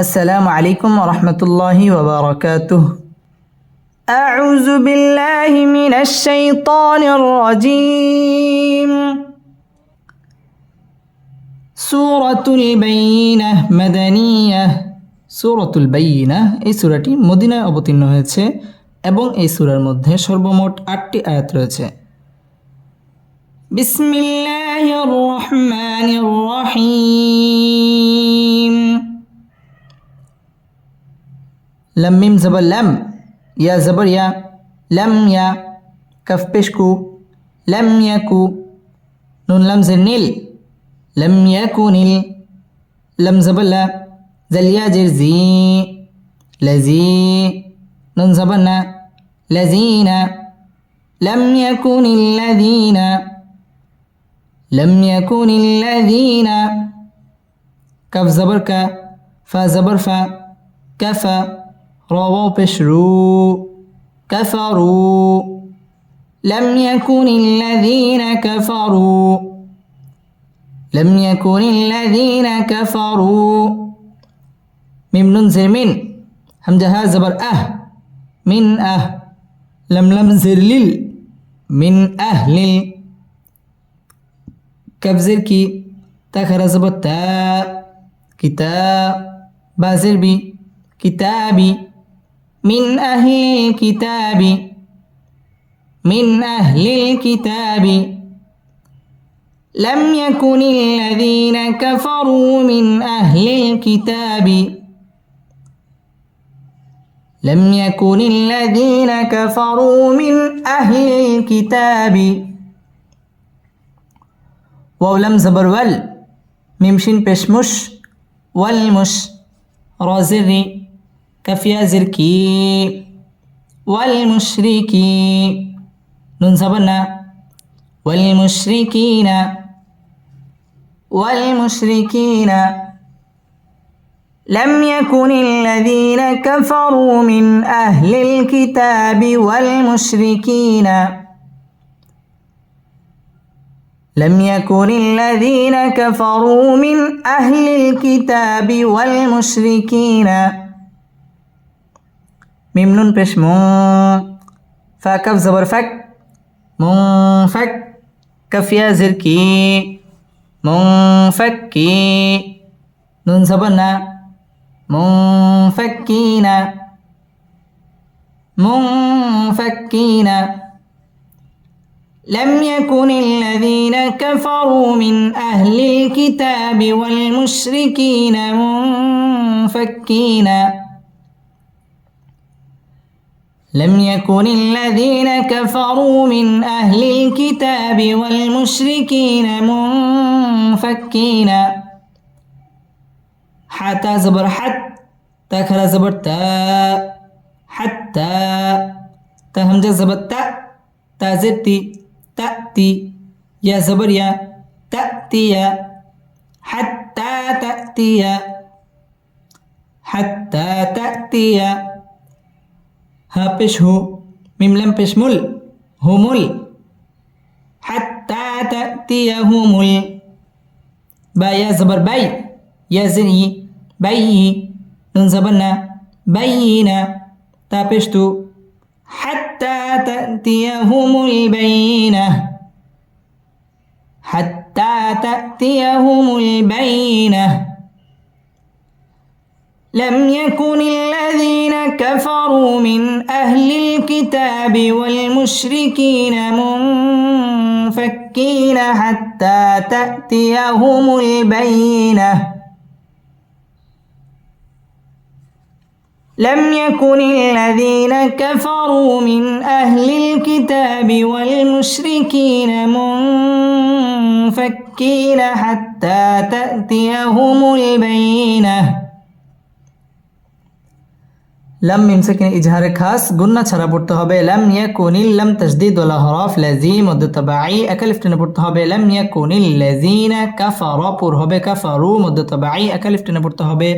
আসসালামু আলাইকুম রহমতুল্লাহি ওবরাকাতুহ أعوذ بالله من الشيطان الرجيم سورة البينة مدنية সুরতুল বাইনা এই সূরাটি মদিনায় অবতীর্ণ হয়েছে এবং এই সূরার মধ্যে সর্বমোট আটটি আয়াত রয়েছে বিসমিল্লাহির রহমানির রহিম لم ميم زبر لم. يا زبر يا. لم يا. كف بشكو. لم يكو. نون لم زنيل لم يكن ال لم زبر لا. زل يا جرزي لزي. نون زبرنا لذين لم يكن الذين لم يكن الذين كف زبر ك. فا زبر فا. كفى رووا بشروا كفروا. لم يكن الذين كفروا. لم يكن الذين كفروا. ميم ننزل من. همزة زبر أه. من أه. لم لم زر لل. من أهل كبزر كي. تخر زبر تا. كتاب بازر بي. كتابي. من أهل الكتاب. من أهل الكتاب. لم يكن الذين كفروا من أهل الكتاب. لم يكن الذين كفروا من أهل الكتاب. ولم زبر ول. ميمشين بشمش والمش رازري كفيا زركي والمشركي نون زبرنا والمشركين والمشركين لم يكن الذين كفروا من أهل الكتاب والمشركين. لم يكن الذين كفروا من أهل الكتاب والمشركين. ميم بش مون فكف زبر فك منفك كف يا زركي منفكي نون زبرنا منفكين منفكين لم يكن الذين كفروا من أهل الكتاب والمشركين منفكين. لم يكن الذين كفروا من أهل الكتاب والمشركين منفكين. حتى زبر حت تكر زبر تا حتى تهمجة زبر تا تازتي تأتي يا زبر يا تأتي حتى تأتي حتى تأتي ها بش هو. ميم لم بش مل همل حتى تأتيهم ال با يا زبر باي. يا زني باي. نون زبرنا بينا. تا بيشتو حتى تأتيهم البينة حتى تأتيهم البينة لم يكن الذين كفروا من أهل الكتاب والمشركين منفكين حتى تأتيهم البينة. لم يكن الذين كفروا من أهل الكتاب والمشركين منفكين حتى تأتيهم البينة. লাম মিম সাকিন ইজহারে খাস গুন্না ছাড়া পড়তে হবে। লাম ইয়াকুনিল লাম তাসদিদ ওয়ালা হরফ লাজিম মধ্য তাবাই একালিফ টেনে পড়তে হবে। লাম ইয়াকুনিল লাজিনা কাফারা পুর হবে। কাফারু মধ্য তাবাই একালিফ টেনে পড়তে হবে।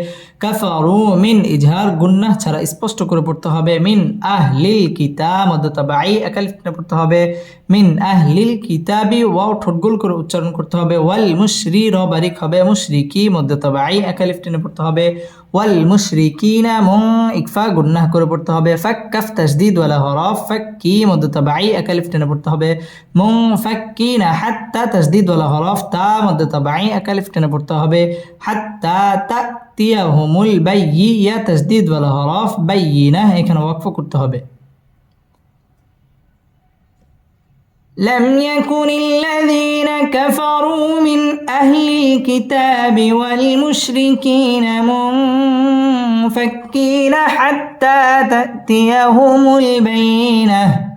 কাফারু মিন ইজহার গুন্না ছাড়া স্পষ্ট করে পড়তে হবে। মিন আহলিল কিতাব মধ্য তাবাই একালিফ টেনে পড়তে হবে। মিন আহলিল কিতাবি ওয়াও ঠোঁটগুল করে উচ্চারণ করতে হবে। ওয়াল মুশরি র বারিক হবে। মুশরিকি মধ্য তাবাই একালিফ পড়তে হবে। ওয়াল মুশরিকিনা মুং ইকফা গুন্নাহ করে পড়তে হবে ফাক কাফ তাসদিদ ওয়ালা হরফ ফাক্কি মধ্য তাবাই একালিফ টেনে পড়তে হবে মুং ফাক্কিনা হাত্তা তাসদিদ ওয়ালা হরফ তা মধ্য তাবাই একালিফ টেনে পড়তে হবে হাত্তা তাতিয়াহুমুল বাইয়ি ইয়া তাসদিদ ওয়ালা হরফ বাইয়িনা এখানে ওয়াকফ করতে হবে لم يكن الذين كفروا من أهل الكتاب والمشركين منفكين حتى تأتيهم البينة.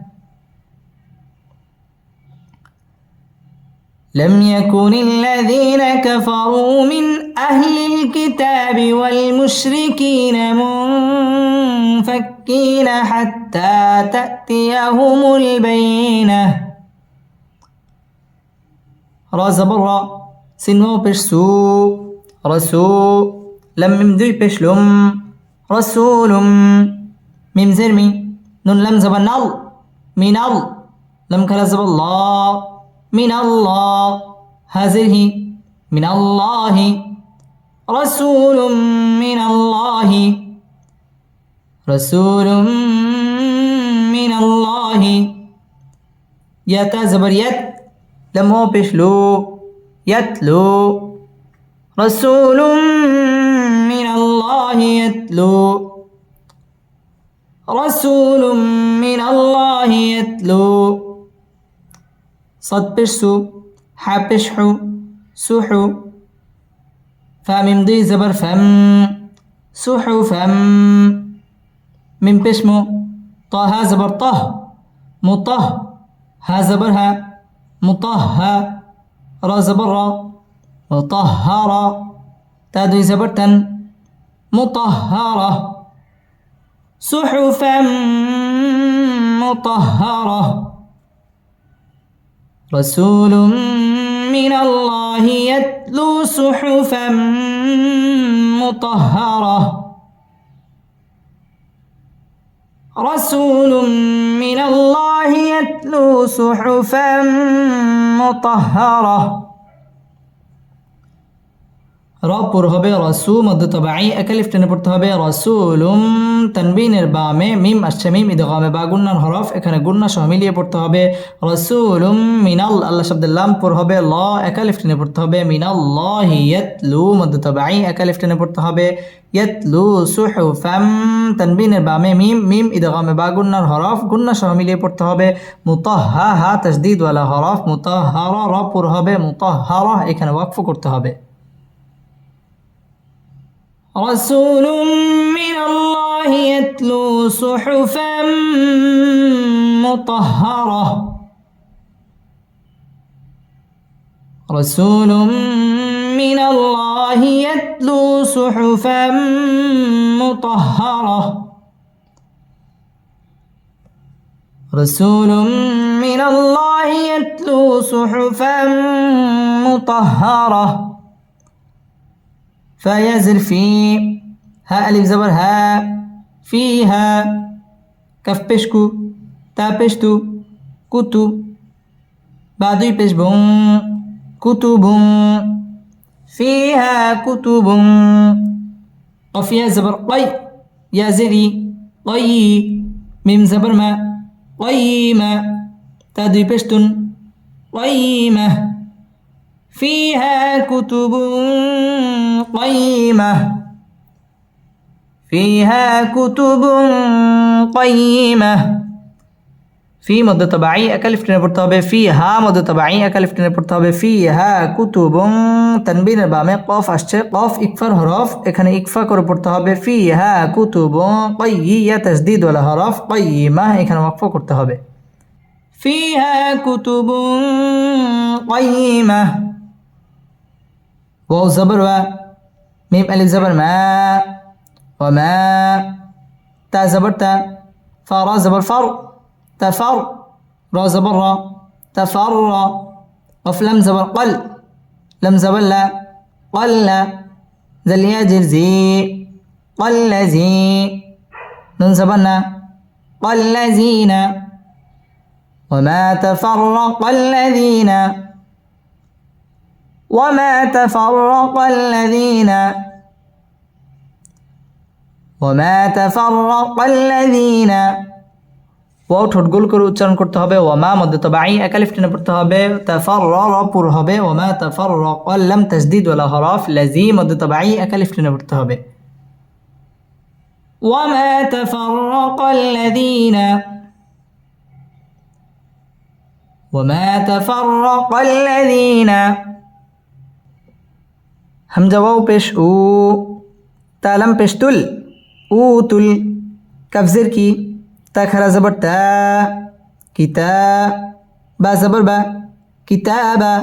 لم يكن الذين كفروا من أهل الكتاب والمشركين منفكين حتى تأتيهم البينة. را زبر را سين بيش سو رسو لم ميم بيش لم رسول ميم زرمي. نون لم زبر نل من ال لم كلا زبر الله. من الله. هذه من الله. رسول من الله. رسول من الله. يتزبر يت. لم هو بشلو. يتلو. رسول الله يتلو. رسول من الله يتلو. صد بشسو ح بشحو سحو. فميم ضي زبر فم سحو فم. من بشمو طه زبر طه. مطه ها زبر ها. مطه را زبر را. مطهرة تادوي زبر تن. مطهرة. صحفا مطهرة. رسول من الله يتلو صحفا مطهرة. رسول من الله يتلو صحفا مطهرة. রপুর হবে রসু মধ্য তবাই একালিফ টেনে পড়তে হবে রসুলুম। তানবিনের বামে মিম আসছে, মিম ইদগামে বা গুন্নার হরফ, এখানে গুন্না সহ মিলিয়ে পড়তে হবে রসুলুম মিনাল, আল্লাহ শব্দের লাম পর হবে ল একালিফ টেনে পড়তে হবে মিনাল ল লু মধ্য তবাই একালিফ টেনে পড়তে হবে ইয়াতলু সুহুফাম। তানবিনের বামে মিম মিম ইদগামে বা গুন্নার হরফ, গুন্না সহ মিলিয়ে পড়তে হবে মুতাহা হা তাসদিদ ওয়ালা হরফ মুতাহারা র পুর হবে মুতাহারা এখানে ওয়াকফ করতে হবে। رسول من الله يتلو صحفا مطهرة. رسول من الله يتلو صحفا مطهرة. رسول من الله يتلو صحفا مطهرة. فيزر في ها ألف زبر ها فيها كف بشكو تا بشتو كتو بعدي بشبون كتب فيها كتب قف يا زبر قي يا زري قي ميم زبر ما قيمة تادري بشتن قيمة فيها كتب قيمة فيها كتب قيمة في মধ্য তবাই একালিফ টেনে পড়তে হবে ফি হা মধ্য তবাই একালিফ টেনে পড়তে হবে ফি হা কুতুবুং তানবিনের বামে কফ আসছে কফ ইকফার হরফ এখানে ইকফা করে পড়তে হবে ফি হা কুতুবুং কয়্যিয়া তাসদিদ ওয়ালা হরফ কয়্যিমা এখানে ওয়াকফ করতে হবে ফিহা কুতুবুং কয়্যিমা واو زبر و ميم ألف زبر ما وما تا زبر تا فا را زبر فر. تفر را زبر را. تفر قف لم زبر قل. لم زبر لا. قل ذل يجر زي. قل زي. نون زبرنا قل الذين وما تفرق الذين وما تفرق الذين وما تفرق الذين ও ঠোঁট গোল করে উচ্চারণ করতে হবে ওমা মধ্যে তো বাই একালিফ টেনে পড়তে হবে তাফার র র পুর হবে ওমা তাফার র কল্লাম তাসদিদ ওয়ালা হরফ লাজি মধ্যে তো বাই একালিফ টেনে পড়তে হবে وما تفرق الذين وما تفرق الذين همزة واو پیش أو تالم پیش تل أو تل كف زر کی تا خرا زبر تا کتا با زبر با کتابا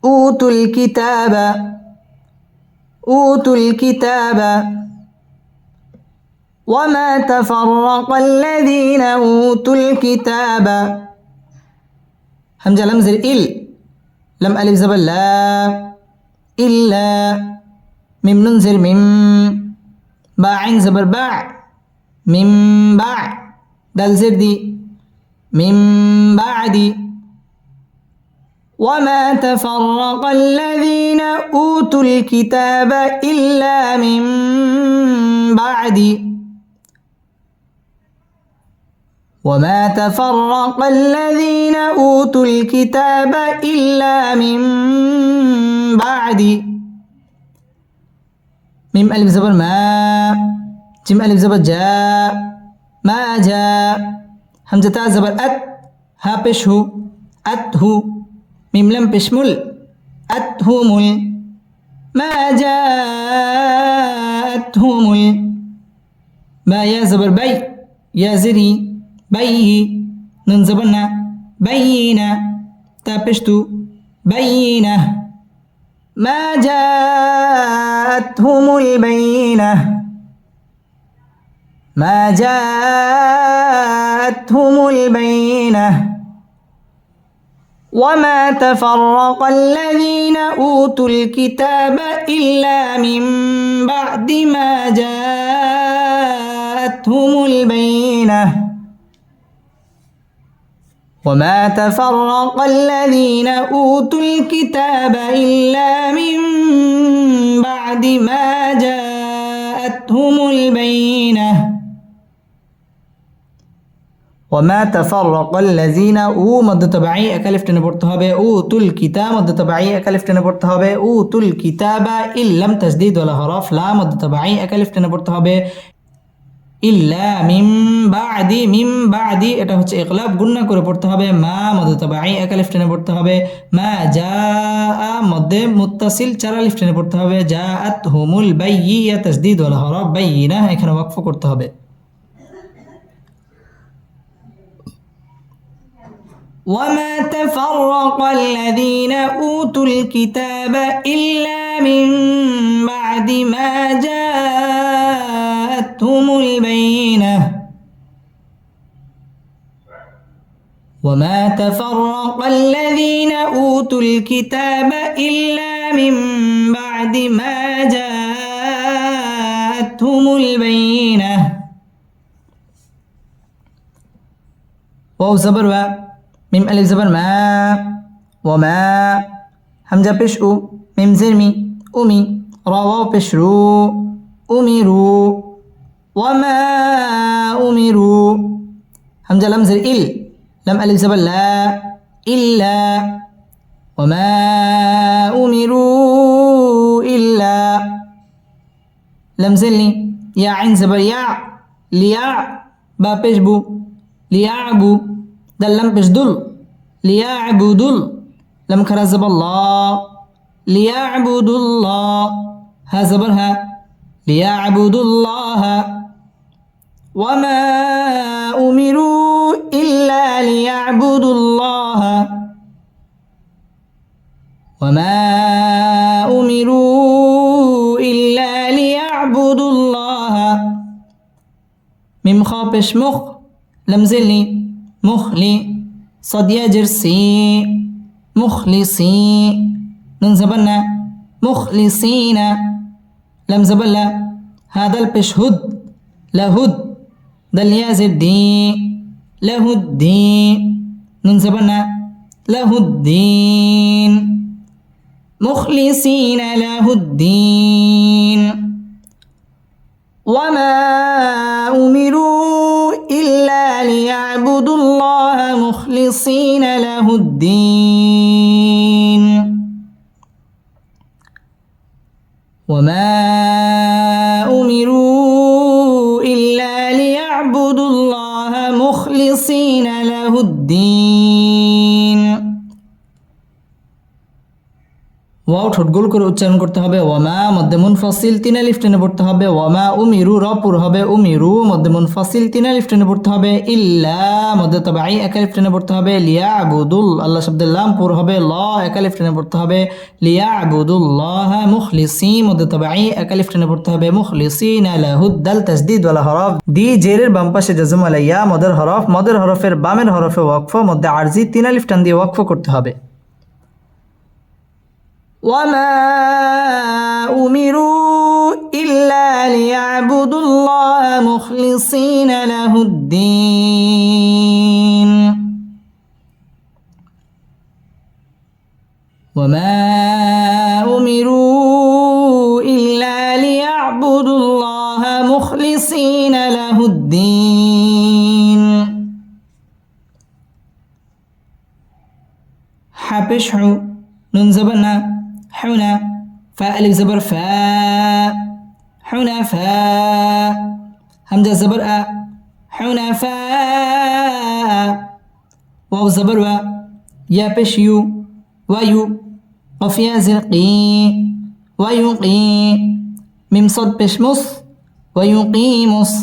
اوتوا الكتاب اوتوا الكتاب وما تفرق الذين أوتوا الكتاب. همزة لم زر إل لم ألف زبل لا. إلا ميم ننزر ميم باع زبر باع من باع دال زر دي من بعد وما تفرق الذين أوتوا الكتاب إلا من بعد وما تفرق الذين أوتوا الكتاب إلا من بعد. ميم ألف زبر ما؟ جيم ألف زبر جاء. ما جاء؟ همزة تاء زبر أت ها بش هو أت هو ميم لم بشمل أت هو مل. ما جاءتهم ما يا زبر بي يا زري. بي نون زبرنا بينا تابشتو بينة ما جاءتهم البينة ما جاءتهم البينة وما تفرق الذين أوتوا الكتاب إلا من بعد ما جاءتهم البينة وما تفرق الذين أوتوا الكتاب إلا من بعد ما جاءتهم البينة وما تفرق الذين ও মধ্য তবাই একালিফ টেনে পড়তে হবে ও তুল কিতা মধ্য তবাই একালিফ টেনে পড়তে হবে ও তুল কিতাবা ইল্লাম তাসদিদ ওয়ালা হরফ লা মধ্য তবাই একালিফ টেনে পড়তে হবে ইল্লা মিম বাদি মিম বাদি এটা হচ্ছে ইকলাব গুন্না করে পড়তে হবে মা মধ্য তবাই একালিফ টেনে পড়তে হবে মা যা মধ্যে মুত্তাসিল চার আলিফ টেনে পড়তে হবে যা আত হুমুল বাইয়িয়া তাসদিদ ওয়ালা হরফ বাইয়িনা এখানে ওয়াকফ করতে হবে وما تفرق الذين أوتوا الكتاب إلا من بعد ما جاءتهم البينة. وما تفرق الذين أوتوا الكتاب إلا من بعد ما جاءتهم البينة. واو زبر و ميم ألف زبر ما. وما. همزة بش أو ميم زرمي. أمي. را واو بش رو. أمروا وما أمروا. همزة لم زر إل. لم ألف زبر لا. إلا. وما أمروا إلا. لم زلني يا عين زبر يا. ليع با بش بو. ليعبوا دل. لم بجدل ليعبدوا لم كرزب الله. ليعبدوا الله ها زبرها. ليعبدوا الله وما أمروا إلا ليعبدوا الله. وما أمروا إلا ليعبدوا الله. ميم خابش مخ لمزلي مخلي صد يجر سي مخلصي. نون زبنا مخلصين. لم زبلا هذا البش هد لهد. دل يازر دي له الدين. نون زبنا له الدين. مخلصين له الدين. وما أمروا إلا ليعبدوا الله مخلصين له الدين. وما مخلصين ওয়াও, ঠোঁট গোল করে উচ্চারণ করতে হবে। ওয়ামা মধ্যে মুনফাসিল, তিন আলিফ টেনে পড়তে হবে। ওয়ামা উমিরু, রপুর হবে। উমিরু মধ্যে মুনফাসিল, তিন আলিফ টেনে পড়তে হবে। ইল্লা মধ্যে তবে আই এক আলিফ টেনে পড়তে হবে। লিয়া আবুদুল আল্লাহ শব্দের লাম পুর হবে। ল, এক আলিফ টেনে পড়তে হবে। লিয়া আবুদুল্লাহ মুখলিসি মধ্যে তবে আই এক আলিফ টেনে পড়তে হবে। মুখলিসি লাহুদ্দাল তাসদিদ ওয়ালা হরফ। দি, জেরের বাম পাশে জাজম আলাইয়া মদের হরফ। মদের হরফের বামের হরফে ওয়াকফ মধ্যে আরজি, তিন আলিফ টান দিয়ে ওয়াকফ করতে হবে। وما أمروا إلا ليعبدوا الله مخلصين له الدين. وما أمروا إلا ليعبدوا الله مخلصين له الدين. حبشعوا ننزبنا حنا فاء ألف زبر فاء. حنفاء همزة زبر أ. حنفاء واو زبر و. يا بش يو. ويو. قف يا زرقي ويقي ميم صد بش مص. ويقيمص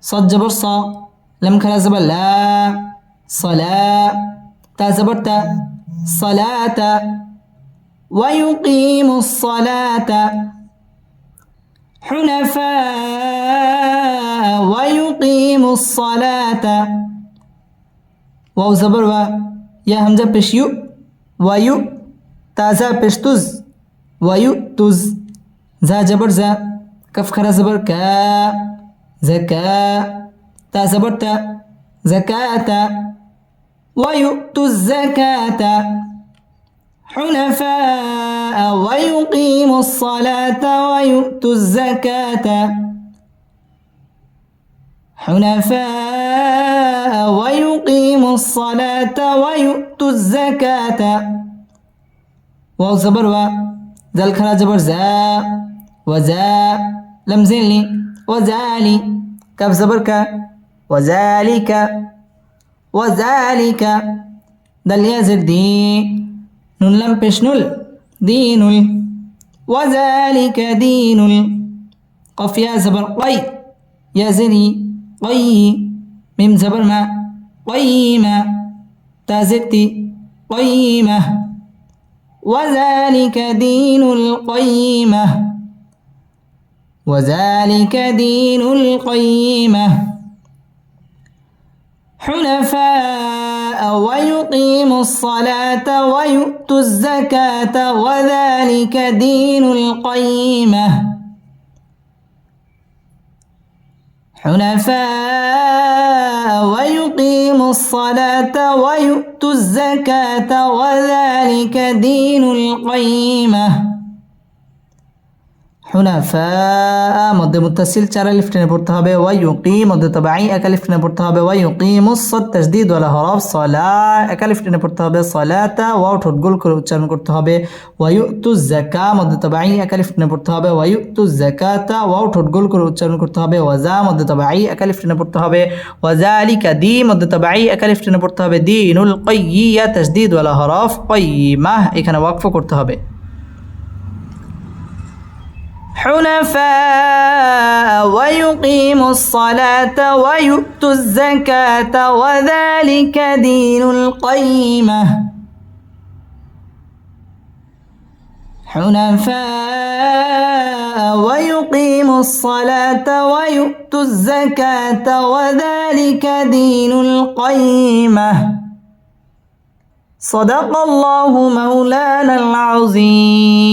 صد جبر صا. لم كلا زبر لا. صلاة تا زبر تا. صلاة ويقيم الصلاة. حنفاء ويقيم الصلاة. واو زبر و. يا همزة بشيو ويو. تازا بشتوز ويو توز. زا جبر زا. كف خرا زبر كا. زكاة تا زبر تا. زكاة. ويؤتوا الزكاة. حنفاء ويقيموا الصلاة ويؤتوا الزكاة. حنفاء ويقيموا الصلاة ويؤتوا الزكاة. واو زبر و ذل خرا زبر زا وزا لم زلي وزالي كف زبر ك وذلك وذلك دل يزر دي. নুন লাম পেশনুল দিনুল وذلك دين قف يا زبر قي يا زني قي ميم زبر ما قيمة تازتي قيمة وذلك دين القيمة وذلك دين القيمة حنفاء ويقيموا الصلاة ويؤتوا الزكاة وذلك دين القيمة. حنفاء ويقيموا الصلاة ويؤتوا الزكاة وذلك دين القيمة. হুনাফা মধ্যে মুতাসিল চার আলিফ পড়তে হবে ওয়াই ইউকি মধ্যে তবে আই এক আলিফ পড়তে হবে ওয়াই ইউকি মুসদ তাজদিদ ওয়ালা হরফ, সলা এক আলিফ পড়তে হবে, সলাতা ওয়াও ঠোঁট গোল করে উচ্চারণ করতে হবে ওয়ায়ু তু জাকা মধ্যে তবে আই এক আলিফ পড়তে হবে ওয়ায়ু তু জাকাতা ওয়াও ঠোঁট গোল করে উচ্চারণ করতে হবে ওয়াজা মধ্যে তবে আই এক আলিফ পড়তে হবে ওয়াজা আলিকা দি, মধ্যে তবে আই এক আলিফ টেনে পড়তে হবে, দিনুল কয়্যিয়া তাজদিদ ওয়ালা হরফ কয়্যিমাহ এখানে ওয়াকফ করতে হবে। حنفاء ويقيموا الصلاة ويؤتوا الزكاة وذلك دين القيمة. حنفاء ويقيموا الصلاة ويؤتوا الزكاة وذلك دين القيمة. صدق الله مولانا العظيم.